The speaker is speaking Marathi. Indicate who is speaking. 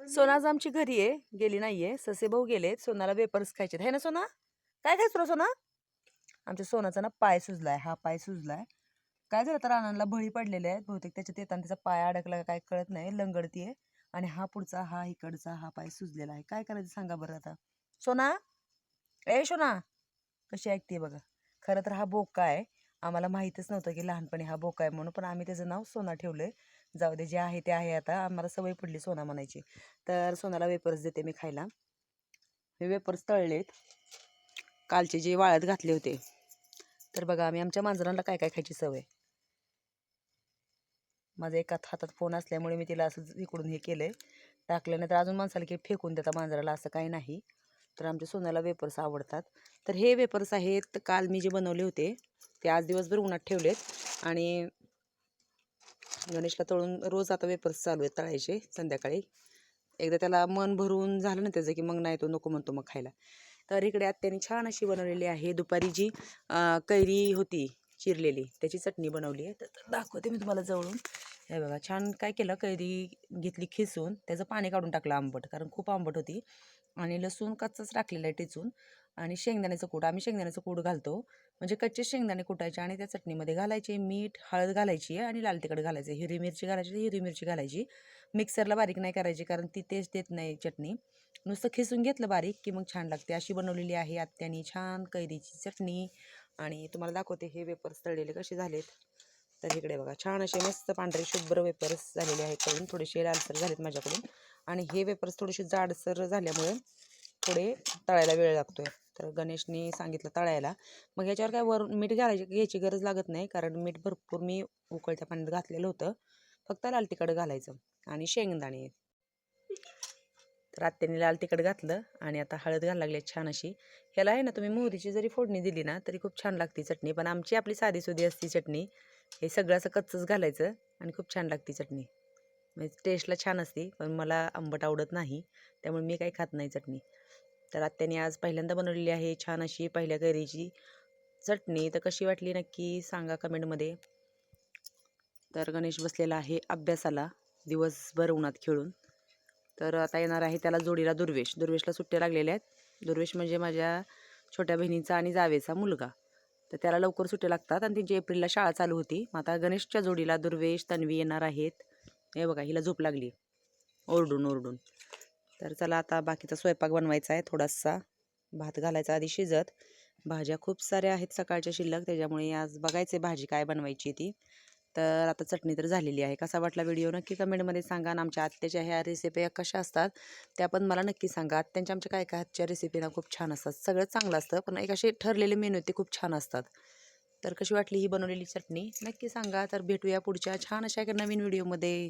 Speaker 1: सोना आज आमची घरी आहे गेली नाहीये. ससे भाऊ गेलेत सोनाला वेपर्स खायचे आहे ना सोना? काय खायचं तुला सोना? आमच्या सोनाचा ना पाय सुजलाय हा पाय सुजलाय. काय झालं तर आनंदला बळी पडलेले आहेत. बहुतेक त्याच्यात येताना त्याचा पाय अडकला काय कळत नाही. लंगडतीये. आणि हा पुढचा हा इकडचा हा पाय सुजलेला आहे. काय करायचं सांगा बरं आता. सोना? ए सोना! कशी ऐकते बघा. खरं तर हा बोका आहे. आम्हाला माहीतच नव्हतं की लहानपणी हा बोका आहे म्हणून पण आम्ही त्याचं नाव सोना ठेवलंय. जाऊ दे जे आहे ते आहे आता. आम्हाला सवय पडली सोना म्हणायची. तर सोनाला वेपर्स देते मी खायला. हे वेपर्स तळलेत. कालचे जे वाळत घातले होते. तर बघा आम्ही आमच्या मांजरांना काय काय खायची सवय? माझा एका हातात फोन असल्यामुळे मी तिला असं इकडून हे केलं टाकलं तर अजून माणसाला की फेकून देता मांजराला असं काही नाही. तर आमच्या सोन्याला वेपर्स आवडतात. तर हे वेपर्स आहेत काल मी जे बनवले होते ते आज दिवसभर उन्हात ठेवलेत. आणि गणेशला तळून रोज आता वेपर्स चालू आहेत तळायचे संध्याकाळी. एकदा त्याला मन भरून झालं ना त्याचं की मग नाही तो नको म्हणतो मग खायला. तर इकडे आत्याने छान अशी बनवलेली आहे. दुपारी जी कैरी होती चिरलेली त्याची चटणी बनवली आहे. तर दाखवते मी तुम्हाला जवळून. हे बघा छान काय केलं कैरी घेतली खिसून त्याचं पाणी काढून टाकलं आंबट कारण खूप आंबट होती. आणि लसूण कच्चाच टाकलेलं आहे टिचून आणि शेंगदाण्याचं कूट. आम्ही शेंगदाण्याचं कूट घालतो. म्हणजे कच्चे शेंगदाणे कुटायचे आणि त्या चटणीमध्ये घालायचे. मीठ हळद घालायची आणि लाल तिखट घालायचे. हिरवी मिरची घालायची तर हिरवी मिरची घालायची. मिक्सरला बारीक नाही करायची कारण ती टेस्ट देत नाही चटणी. नुसतं खिसून घेतलं बारीक की मग छान लागते. अशी बनवलेली आहे आत्यानी छान कैरीची चटणी. आणि तुम्हाला दाखवते हे वेपर्स तळलेले कसे झालेत. तर इकडे बघा छान असे मस्त पांढरे शुभ्र वेपर्स झालेले आहेत. करून थोडेसे लालसर झालेत माझ्याकडून. आणि हे वेपर्स थोडेसे जाडसर झाल्यामुळे थोडे तळायला वेळ लागतोय. तर गणेशने सांगितलं तळायला. मग याच्यावर काय वर मीठ घालायची घ्यायची गरज लागत नाही कारण मीठ भरपूर मी उकळत्या पाण्यात घातलेलं होतं. फक्त लाल तिखट घालायचं आणि शेंगदाणे. तर आत्याने लाल तिखट घातलं आणि आता हळद घालायला लागली छान अशी. ह्याला आहे ना तुम्ही मोहरीची जरी फोडणी दिली ना तरी खूप छान लागते चटणी. पण आमची आपली साधीसुधी असती चटणी. हे सगळं असं कच्चंच घालायचं आणि खूप छान लागते चटणी. म्हणजे टेस्टला छान असते पण मला आंबट आवडत नाही त्यामुळे मी काही खात नाही चटणी. तर आत्याने आज पहिल्यांदा बनवलेली आहे छान अशी पहिल्या कैरीची चटणी. तर कशी वाटली नक्की सांगा कमेंटमध्ये. तर गणेश बसलेला आहे अभ्यासाला दिवसभर उन्हात खेळून. तर आता येणार आहे त्याला जोडीला दुर्वेश. दुर्वेशला सुट्ट्या लागलेल्या आहेत. दुर्वेश म्हणजे माझ्या छोट्या बहिणीचा आणि जावेचा मुलगा. तर त्याला लवकर सुट्ट्या लागतात आणि त्यांची एप्रिलला शाळा चालू होती. मग आता गणेशच्या जोडीला दुर्वेश तन्वी येणार आहेत. हे बघा हिला झोप लागली. ओरडून ओरडून. तर चला आता बाकीचा स्वयंपाक बनवायचा आहे. थोडासा भात घालायचा आधी शिजत. भाज्या खूप साऱ्या आहेत सकाळच्या शिल्लक त्याच्यामुळे आज बघायचे भाजी काय बनवायची ती. तर आता चटणी तर झालेली आहे. कसा वाटला व्हिडिओ नक्की कमेंटमध्ये सांगा आणि आमच्या आत्याच्या ह्या रेसिपी कशा असतात त्या पण मला नक्की सांगा. आत्यांच्या आमच्या काय काय हातच्या रेसिपी ना खूप छान असतात. सगळं चांगलं असतं पण एक असे ठरलेले मेनू ते खूप छान असतात. तर कशी वाटली ही बनवलेली चटणी? नक्की सांगा. तर भेटूया पुढच्या छान अशा एका नवीन व्हिडिओमध्ये